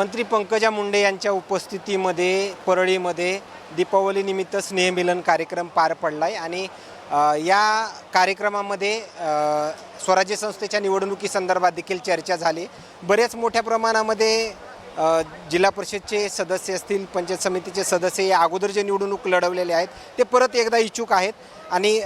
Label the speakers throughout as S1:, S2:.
S1: मंत्री पंकजा मुंडे यांच्या उपस्थितीमध्ये परळीमध्ये दीपावलीनिमित्त स्नेहमिलन कार्यक्रम पार पडला आहे आणि या कार्यक्रमामध्ये स्वराज्य संस्थेच्या निवडणुकीसंदर्भात देखील चर्चा झाली. बऱ्याच मोठ्या प्रमाणामध्ये जिल्हा परिषदचे सदस्य असतील पंचायत समितीचे सदस्य या अगोदर जे निवडणूक लढवलेले आहेत ते परत एकदा इच्छुक आहेत. आणि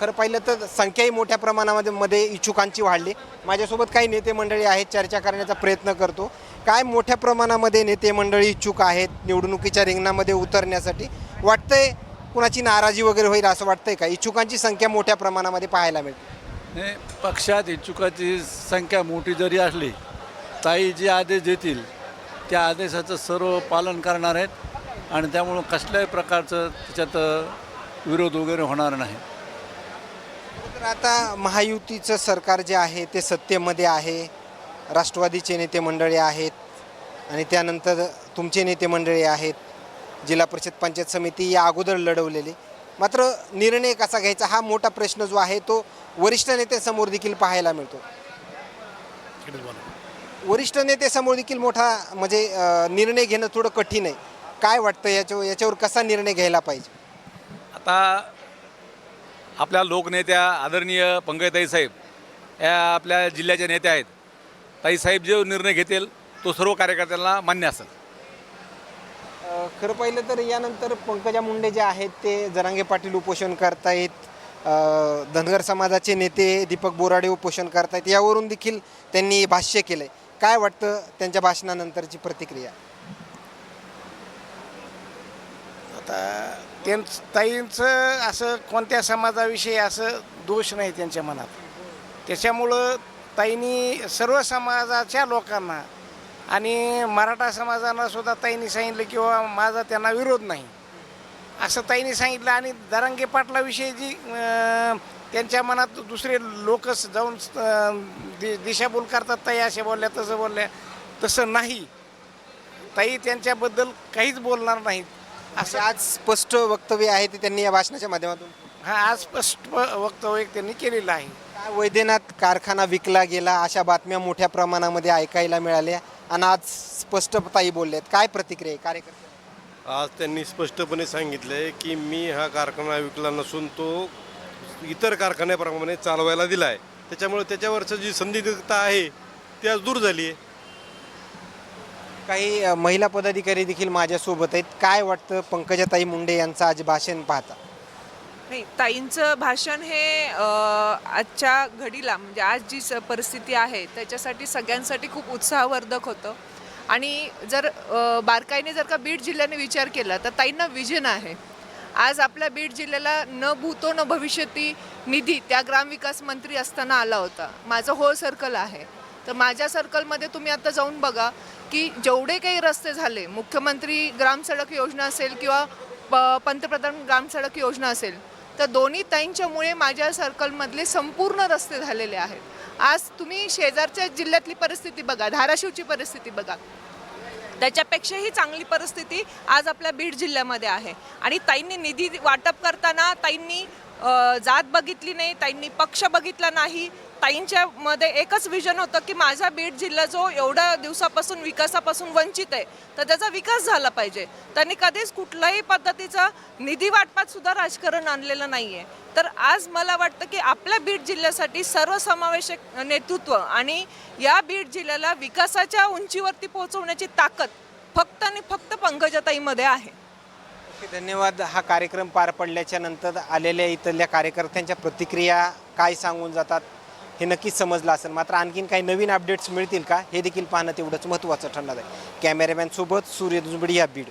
S1: खरं पाहिलं तर संख्याही मोठ्या प्रमाणामध्ये मध्ये इच्छुकांची वाढली. माझ्यासोबत काही नेते मंडळी आहेत चर्चा करण्याचा प्रयत्न करतो. काय मोठ्या प्रमाणामध्ये नेते मंडळी इच्छुक आहेत निवडणुकीच्या रिंगणामध्ये उतरण्यासाठी? वाटतंय कुणाची नाराजी वगैरे होईल असं वाटतंय का? इच्छुकांची संख्या मोठ्या प्रमाणामध्ये पाहायला मिळते.
S2: हे पक्षात इच्छुकाची संख्या मोठी जरी असली ताई जे आदेश देतील त्या आदेशाचं सर्व पालन करणार आहेत आणि त्यामुळं कसल्याही प्रकारचं त्याच्यात विरोध वगैरे होणार नाही.
S1: तर आता महायुतीचं सरकार जे आहे ते सत्तेमध्ये आहे. राष्ट्रवादीचे नेते मंडळी आहेत आणि त्यानंतर तुमचे नेते मंडळी आहेत. जिल्हा परिषद पंचायत समिती या अगोदर लढवलेली. मात्र निर्णय कसा घ्यायचा हा मोठा प्रश्न जो आहे तो वरिष्ठ नेत्यासमोर देखील पाहायला मिळतो. वरिष्ठ नेत्यासमोर देखील मोठा म्हणजे निर्णय घेणं थोडं कठीण आहे. काय वाटतं याच्यावर याच्यावर कसा निर्णय घ्यायला पाहिजे?
S3: आता आपल्या लोकनेत्या आदरणीय पंकजताई साहेब या आपल्या जिल्ह्याच्या नेत्या आहेत. ताईसाहेब जो निर्णय घेतील तो सर्व कार्यकर्त्यांना मान्य असेल.
S1: अ, खरं पाहिलं तर यानंतर पंकजा मुंडे जे आहेत ते जरांगे पाटील उपोषण करतायत. अ, धनगर समाजाचे नेते दीपक बोराडे उपोषण करतायत. यावरून देखील त्यांनी भाष्य केलंय. काय वाटतं त्यांच्या भाषणानंतरची प्रतिक्रिया?
S4: आता त्यांचं ताईंचं असं कोणत्या समाजाविषयी असं दोष नाही त्यांच्या मनात. त्याच्यामुळं ताईंनी सर्व समाजाच्या लोकांना आणि मराठा समाजाला सुद्धा ताईंनी सांगितलं किंवा माझा त्यांना विरोध नाही. असं ताईंनी सांगितलं. आणि दरांगे पाटलाविषयी जी त्यांच्या मनात दुसरे लोक जाऊन दि दिशाभूल करतात ताई असे बोलल्या तसं बोलल्या. तसं नाही. ताई त्यांच्याबद्दल काहीच बोलणार नाहीत.
S1: असं आज स्पष्ट वक्तव्य आहे ते त्यांनी या भाषणाच्या माध्यमातून.
S4: हा आज स्पष्ट वक्तव्य त्यांनी केलेलं आहे.
S1: काय वैद्यनाथ कारखाना विकला गेला अशा बातम्या मोठ्या प्रमाणामध्ये ऐकायला मिळाल्या. आणि आज स्पष्टताई बोललेत काय प्रतिक्रिया कार्यकर्ते
S5: आज त्यांनी स्पष्टपणे सांगितलं आहे की मी हा कारखाना विकला नसून तो इतर कारखान्याप्रमाणे चालवायला दिला आहे त्याच्यामुळे त्याच्यावरचं जी संदिग्धता आहे ती आज दूर झाली आहे.
S1: काही अ, महिला पदाधिकारी देखील माझ्यासोबत आहेत. काय वाटतं पंकजाताई मुंडे यांचं आज भाषण पाहता?
S6: नाही ताईंचं भाषण हे अ, आजच्या घडीला म्हणजे आज जी स- परिस्थिती आहे त्याच्यासाठी सगळ्यांसाठी खूप उत्साहवर्धक होतं. आणि जर बारकाईने जर का बीड जिल्ह्याने विचार केला तर ताईंना विजन आहे. आज आपल्या बीड जिल्ह्याला न भूतो न भविष्यती निधी त्या ग्रामविकास मंत्री असताना आला होता. माझं होल सर्कल आहे. तर माझ्या सर्कलमध्ये तुम्ही आता जाऊन बघा की जेवढे काही रस्ते झाले मुख्यमंत्री ग्राम सडक योजना असेल किंवा प- पंतप्रधान ग्राम सडक योजना असेल तर दोन्ही ताईंच्यामुळे माझ्या सर्कलमधले संपूर्ण रस्ते झालेले आहेत. आज तुम्ही शेजारच्या जिल्ह्यातली परिस्थिती बघा धाराशिवची परिस्थिती बघा. त्याच्यापेक्षाही चांगली परिस्थिती आज आपल्या बीड जिल्ह्यामध्ये आहे. आणि ताईंनी निधी वाटप करताना ताईंनी जात बघितली नाही ताईंनी पक्ष बघितला नाही ताईंच्या मध्ये एकच विजन होतं की माझा बीड जिल्हा जो एवढ्या दिवसापासून विकासापासून वंचित आहे तर त्याचा विकास झाला पाहिजे. त्यांनी कधीच कुठल्याही पद्धतीचा निधी वाटपात सुद्धा राजकारण आणलेलं नाही आहे तर आज मला वाटतं की आपल्या बीड जिल्ह्यासाठी सर्वसमावेशक नेतृत्व आणि या बीड जिल्ह्याला विकासाच्या उंचीवरती पोहोचवण्याची ताकद फक्त आणि फक्त पंकजाताईमध्ये आहे.
S1: धन्यवाद. हा कार्यक्रम पार पडल्याच्या नंतर आलेल्या इथल्या कार्यकर्त्यांच्या प्रतिक्रिया काय सांगून जातात? हे नक्कीच समजलं असेल. मात्र आणखीन काही नवीन अपडेट्स मिळतील का? हे देखील पाहणं तेवढंच महत्त्वाचं ठरणार आहे. कॅमेरामॅनसोबत सूर्य दुजबडी या बीड.